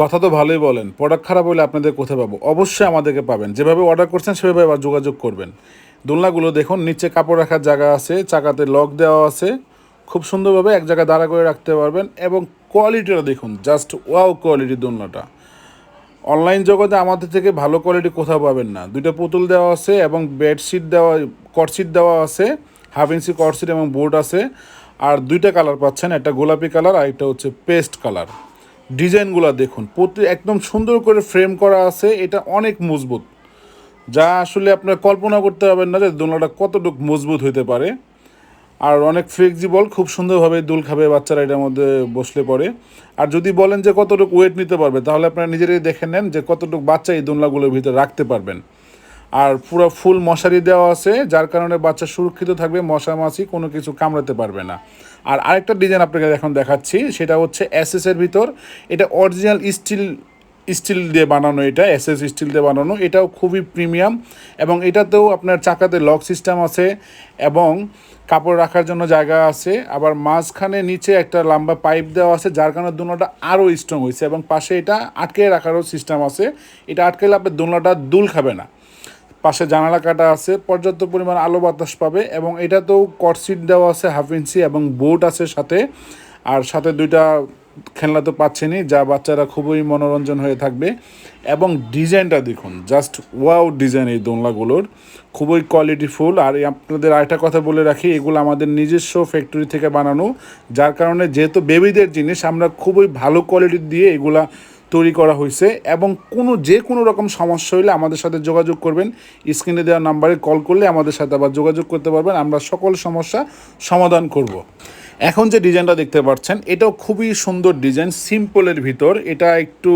কথা তো ভালোই বলেন। প্রোডাক্ট খারাপ হলে আপনাদের কোথায় পাবো? অবশ্যই আমাদেরকে পাবেন। যেভাবে অর্ডার করছেন, সেভাবে আবার যোগাযোগ করবেন। দোলনাগুলো দেখুন, নিচে কাপড় রাখার জায়গা আছে, চাকাতে লক দেওয়া আছে। খুব সুন্দরভাবে এক জায়গায় দাঁড়া করে রাখতে পারবেন এবং কোয়ালিটিটা দেখুন জাস্ট ওয়াও কোয়ালিটির দোলনাটা। অনলাইন জগতে আমাদের থেকে ভালো কোয়ালিটি কোথাও পাবেন না। দুইটা পুতুল দেওয়া আছে এবং বেডশিট দেওয়া কটশিট দেওয়া আছে হাফ ইঞ্চি কটশিট এবং বোর্ড আছে। আর দুইটা কালার পাচ্ছেন, একটা গোলাপি কালার আর একটা হচ্ছে পেস্ট কালার ডিজাইনগুলো দেখুন। প্রতি একদম সুন্দর করে ফ্রেম করা আছে, এটা অনেক মজবুত। যা আসলে আপনার কল্পনা করতে পারবেন না যে দোলনাটা কতটুকু মজবুত হইতে পারে। আর অনেক ফ্লেক্সিবল খুব সুন্দরভাবে দুল খাবে বাচ্চারা এটার মধ্যে বসলে পরে। আর যদি বলেন যে কতটুকু ওয়েট নিতে পারবে, তাহলে আপনারা নিজেরাই দেখে নেন যে কতটুকু বাচ্চা এই দোলনাগুলোর ভিতরে রাখতে পারবেন। আর পুরো ফুল মশারি দেওয়া আছে, যার কারণে বাচ্চা সুরক্ষিত থাকবে, মশা মাছি কোনো কিছু কামড়াতে পারবে না। আর আরেকটা ডিজাইন আপনাকে এখন দেখাচ্ছি, সেটা হচ্ছে এসএসের ভিতর। এটা অরিজিনাল স্টিল স্টিল দিয়ে বানানো এটা এসএস স্টিল দিয়ে বানানো। এটাও খুবই প্রিমিয়াম এবং এটাতেও আপনার চাকাতে লক সিস্টেম আছে এবং কাপড় রাখার জন্য জায়গা আছে। আবার মাঝখানে নিচে একটা লম্বা পাইপ দেওয়া আছে, যার কারণে দোলনাটা আরও স্ট্রং হয়েছে এবং পাশে এটা আটকে রাখারও সিস্টেম আছে। এটা আটকালে আপনার দোলনাটা দুল খাবে না। পাশে জানালা কাটা আছে, পর্যাপ্ত পরিমাণ আলো বাতাস পাবে এবং এটাতেও কটসিট দেওয়া আছে হাফ ইঞ্চি এবং বোট আছে সাথে। আর সাথে দুইটা খেলনা তো পাচ্ছেনই, যা বাচ্চারা খুবই মনোরঞ্জন হয়ে থাকবে। এবং ডিজাইনটা দেখুন জাস্ট ওয়াও ডিজাইন এই দোলনাগুলোর। খুবই কোয়ালিটিফুল আর আপনাদের আরেকটা কথা বলে রাখি, এগুলো আমাদের নিজস্ব ফ্যাক্টরি থেকে বানানো, যার কারণে যেহেতু বেবিদের জিনিস, আমরা খুবই ভালো কোয়ালিটির দিয়ে এগুলা তৈরি করা হয়েছে এবং কোনো যে কোনো রকম সমস্যা হলে আমাদের সাথে যোগাযোগ করবেন। স্ক্রিনে দেওয়া নাম্বারে কল করলে আমাদের সাথে আবার যোগাযোগ করতে পারবেন। আমরা সকল সমস্যা সমাধান করব। এখন যে ডিজাইনটা দেখতে পাচ্ছেন, এটাও খুবই সুন্দর ডিজাইন, সিম্পলের ভিতর। এটা একটু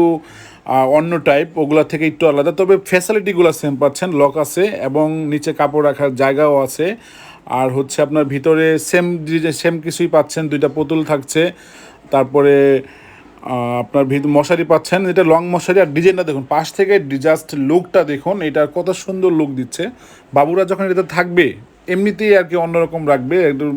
অন্য টাইপ, ওগুলা থেকে একটু আলাদা। তবে ফ্যাসিলিটিগুলো সেম পাচ্ছেন, লক আছে এবং নিচে কাপড় রাখার জায়গাও আছে। আর হচ্ছে আপনার ভিতরে সেম সেম কিছুই পাচ্ছেন, দুইটা পুতুল থাকছে। তারপরে আপনার ভিত মশারি পাচ্ছেন, এটা লং মশারি। আর ডিজাইনটা দেখুন, পাশ থেকে জাস্ট লুকটা দেখুন, এটা কত সুন্দর লুক দিচ্ছে। বাবুরা যখন এটা থাকবে, এমনিতেই আর কি অন্যরকম রাখবে। একদম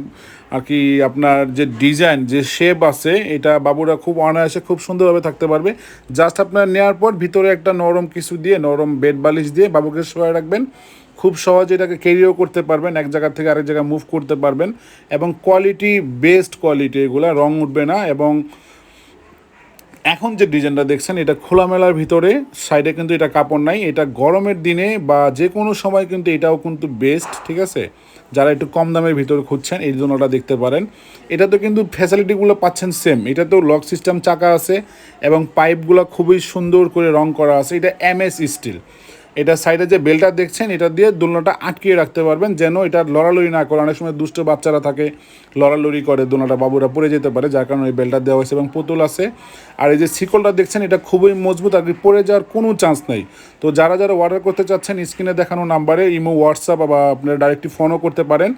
আর কি আপনার যে ডিজাইন যে শেপ আছে, এটা বাবুরা খুব অনায়াসে খুব সুন্দরভাবে থাকতে পারবে। জাস্ট আপনার নেওয়ার পর ভিতরে একটা নরম কিছু দিয়ে, নরম বেড বালিশ দিয়ে বাবুকে শোয়া রাখবেন। খুব সহজে এটাকে ক্যারিও করতে পারবেন, এক জায়গা থেকে আরেক জায়গায় মুভ করতে পারবেন। এবং কোয়ালিটি বেস্ট কোয়ালিটি এগুলা রং উঠবে না। এবং এখন যে ডিজাইনটা দেখছেন, এটা খোলামেলার ভিতরে সাইডে কিন্তু এটা কাপড় নাই, এটা গরমের দিনে বা যে কোনো সময় কিন্তু এটাও কিন্তু বেস্ট ঠিক আছে? যারা একটু কম দামের ভিতরে খুঁজছেন, এই জন্য ওটা দেখতে পারেন। এটা তো কিন্তু ফ্যাসিলিটিগুলো পাচ্ছেন সেম এটা তো লক সিস্টেম চাকা আছে এবং পাইপগুলো খুবই সুন্দর করে রং করা আছে, এটা এম এস স্টিল এটা সাইডে যে বেলটা দেখছেন, এটা দিয়ে দোলনাটা আটকিয়ে রাখতে পারবেন, যেন এটা লড়ালড়ি না করে। অনেক সময় দুষ্ট বাচ্চারা থাকে, লড়ালড়ি করে, দোলনাটা বাবুরা পড়ে যেতে পারে, যার কারণে এই বেলটা দেওয়া হয়েছে এবং পুতুল আছে। আর এই যে শিকলটা দেখছেন, এটা খুবই মজবুত, আর কি পড়ে যাওয়ার কোনো চান্স নেই। তো যারা যারা অর্ডার করতে চাচ্ছেন স্ক্রিনে দেখানো নাম্বারে ইমো হোয়াটসঅ্যাপ বা আপনারা ডাইরেক্টলি ফোনও করতে পারেন।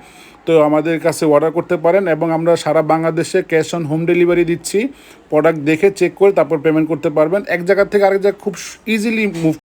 তো আমাদের কাছে অর্ডার করতে পারেন এবং আমরা সারা বাংলাদেশে ক্যাশ অন হোম ডেলিভারি দিচ্ছি। প্রোডাক্ট দেখে চেক করে তারপর পেমেন্ট করতে পারবেন। এক জায়গা থেকে আরেক জায়গায় খুব ইজিলি মুভ